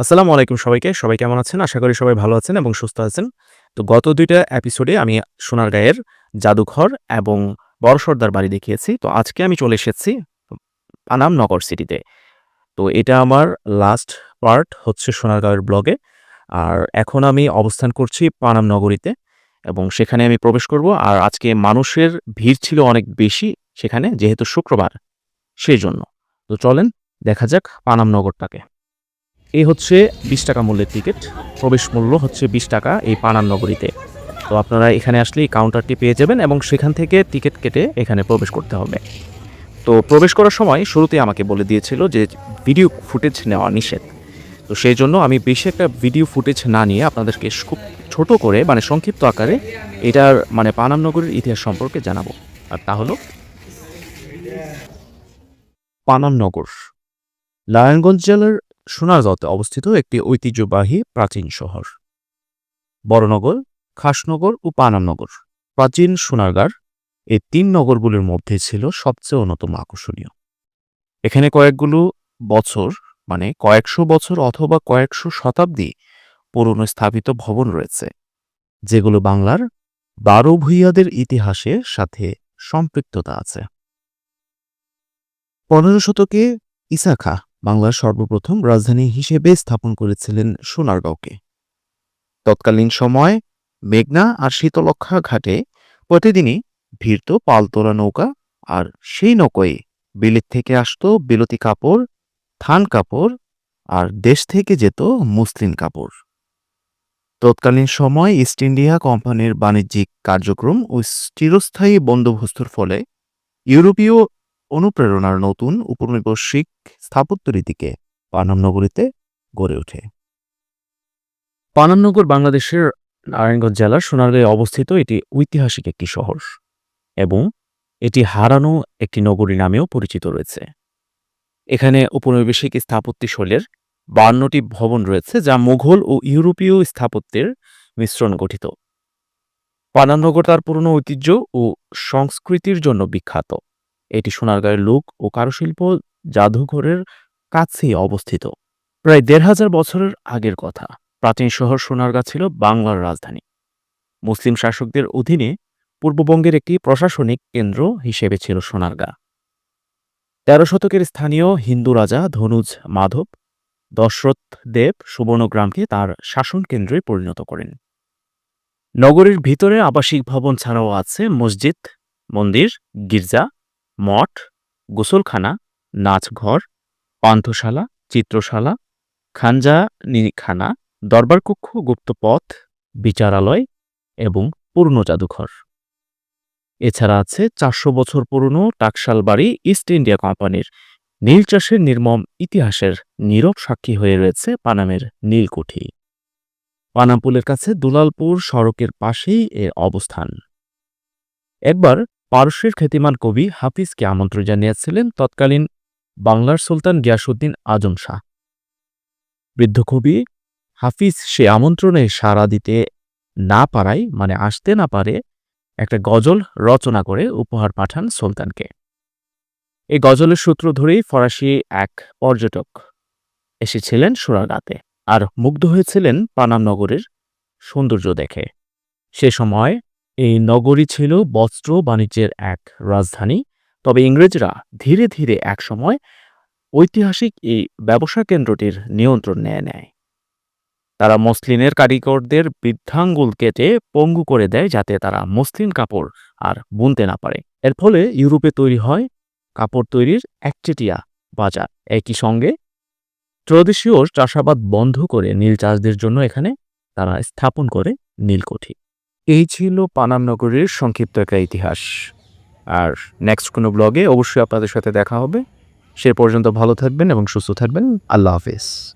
আসসালামু আলাইকুম সবাইকে। সবাই কেমন আছেন? আশা করি সবাই ভালো আছেন এবং সুস্থ আছেন। তো গত দুইটা এপিসোডে আমি সোনারগাঁয়ের জাদুঘর এবং বড় সর্দার বাড়ি দেখিয়েছি। তো আজকে আমি চলে এসেছি পানাম নগর সিটিতে। তো এটা আমার লাস্ট পার্ট হচ্ছে সোনারগাঁয়ের ব্লগে। আর এখন আমি অবস্থান করছি পানাম নগরীতে এবং সেখানে আমি প্রবেশ করব। আর আজকে মানুষের ভিড় ছিল অনেক বেশি সেখানে যেহেতু শুক্রবার, সেই জন্য তো চলেন দেখা যাক পানাম নগরটাকে। এই হচ্ছে ৳২০ মূল্যের টিকিট। প্রবেশ মূল্য হচ্ছে ৳২০ এই পানাম নগরীতে। তো আপনারা এখানে আসলে এই কাউন্টারটি পেয়ে যাবেন এবং সেখান থেকে টিকিট কেটে এখানে প্রবেশ করতে হবে। তো প্রবেশ করার সময় শুরুতেই আমাকে বলে দিয়েছিল যে ভিডিও ফুটেজ নেওয়া নিষেধ। তো সেই জন্য আমি বেশি একটা ভিডিও ফুটেজ না নিয়ে আপনাদেরকে খুব ছোট করে মানে সংক্ষিপ্ত আকারে এটার মানে পানাম নগরীর ইতিহাস সম্পর্কে জানাব। আর তা হলো পানাম নগর নারায়ণগঞ্জ জেলার সোনারগাঁওতে অবস্থিত একটি ঐতিহ্যবাহী প্রাচীন শহর। বড়নগর, খাসনগর ও পানামনগর প্রাচীন সোনারগাঁর এই তিন নগরগুলির মধ্যে ছিল সবচেয়ে অন্যতম আকর্ষণীয়। এখানে কয়েকগুলো বছর মানে কয়েকশো বছর অথবা কয়েকশো শতাব্দী পুরনো স্থাপিত ভবন রয়েছে যেগুলো বাংলার বারো ভূঁইয়াদের ইতিহাসের সাথে সম্পৃক্ততা আছে। পনেরো শতকে ঈসা খাঁ বাংলার সর্বপ্রথম রাজধানী হিসেবে স্থাপন করেছিলেন সোনারগাঁওকে। তৎকালীন সময় মেঘনা আর শীতলক্ষা ঘাটে প্রতিদিনই ভিড়ত পালতোলা নৌকা আর সেই নৌকোয় বিলেত থেকে আসত বিলতি কাপড়, থান কাপড় আর দেশ থেকে যেত মুসলিম কাপড়। তৎকালীন সময় ইস্ট ইন্ডিয়া কোম্পানির বাণিজ্যিক কার্যক্রম ও চিরস্থায়ী বন্দোবস্তর ফলে ইউরোপীয় অনুপ্রেরণার নতুন উপনিবেশিক স্থাপত্য রীতিকে পানাম নগরীতে গড়ে ওঠে। পানামনগর বাংলাদেশের নারায়ণগঞ্জ জেলার সোনারগাঁয়ে অবস্থিত এটি ঐতিহাসিক একটি শহর এবং এটি হারানো একটি নগরী নামেও পরিচিত রয়েছে। এখানে উপনিবেশিক স্থাপত্য শৈলের বান্নটি ভবন রয়েছে যা মুঘল ও ইউরোপীয় স্থাপত্যের মিশ্রণ গঠিত। পানামনগর তার পুরনো ঐতিহ্য ও সংস্কৃতির জন্য বিখ্যাত। এটি সোনারগাঁয়ের লোক ও কারুশিল্প জাদুঘরের কাছেই অবস্থিত। প্রায় দেড় হাজার বছরের আগের কথা। প্রাচীন শহর সোনারগাঁ ছিল বাংলার রাজধানী। মুসলিম শাসকদের অধীনে পূর্ববঙ্গের একটি প্রশাসনিক কেন্দ্র হিসেবে ছিল সোনারগাঁ। তেরো শতকের স্থানীয় হিন্দু রাজা ধনুজ মাধব দশরথ দেব সুবর্ণগ্রামকে তার শাসন কেন্দ্রে পরিণত করেন। নগরীর ভিতরে আবাসিক ভবন ছাড়াও আছে মসজিদ, মন্দির, গির্জা, মঠ, গোসলখানা, নাচঘর, পান্থশালা, চিত্রশালা, খানজানিখানা, দরবারকক্ষ, গুপ্তপথ, বিচারালয় এবং পুরনো জাদুঘর। এছাড়া আছে চারশো বছর পুরনো টাকশাল বাড়ি ইস্ট ইন্ডিয়া কোম্পানির নীল চাষের নির্মম ইতিহাসের নীরব সাক্ষী হয়ে রয়েছে পানামের নীলকুঠি। পানামপুলের কাছে দুলালপুর সড়কের পাশেই এর অবস্থান। একবার পারস্যের খ্যাতিমান কবি হাফিজকে আমন্ত্রণ জানিয়েছিলেন তৎকালীন বাংলার সুলতান গিয়াসুদ্দিন আজম শাহ। বৃদ্ধ কবি হাফিজ সে আমন্ত্রণে সাড়া দিতে না পারায় মানে আসতে না পারে, একটা গজল রচনা করে উপহার পাঠান সুলতানকে। এই গজলের সূত্র ধরেই ফরাসি এক পর্যটক এসেছিলেন সোনারগাঁতে আর মুগ্ধ হয়েছিলেন পানাম নগরের সৌন্দর্য দেখে। সে সময় এই নগরী ছিল বস্ত্র বাণিজ্যের এক রাজধানী তবে ইংরেজরা ধীরে ধীরে একসময় ঐতিহাসিক এই ব্যবসা কেন্দ্রটির নিয়ন্ত্রণ নিয়ে নেয়। তারা মসলিনের কারিগরদের বৃদ্ধাঙ্গুল কেটে পঙ্গু করে দেয় যাতে তারা মসলিন কাপড় আর বুনতে না পারে। এর ফলে ইউরোপে তৈরি হয় কাপড় তৈরির একচেটিয়া বাজার। একই সঙ্গে ত্রয়োদশীয় চাষাবাদ বন্ধ করে নীল চাষদের জন্য এখানে তারা স্থাপন করে নীলকুঠি। এই ছিল পানাম নগরীর সংক্ষিপ্ত একটা ইতিহাস। আর নেক্সট কোনো ব্লগে অবশ্যই আপনাদের সাথে দেখা হবে। সে পর্যন্ত ভালো থাকবেন এবং সুস্থ থাকবেন। আল্লাহ হাফেজ।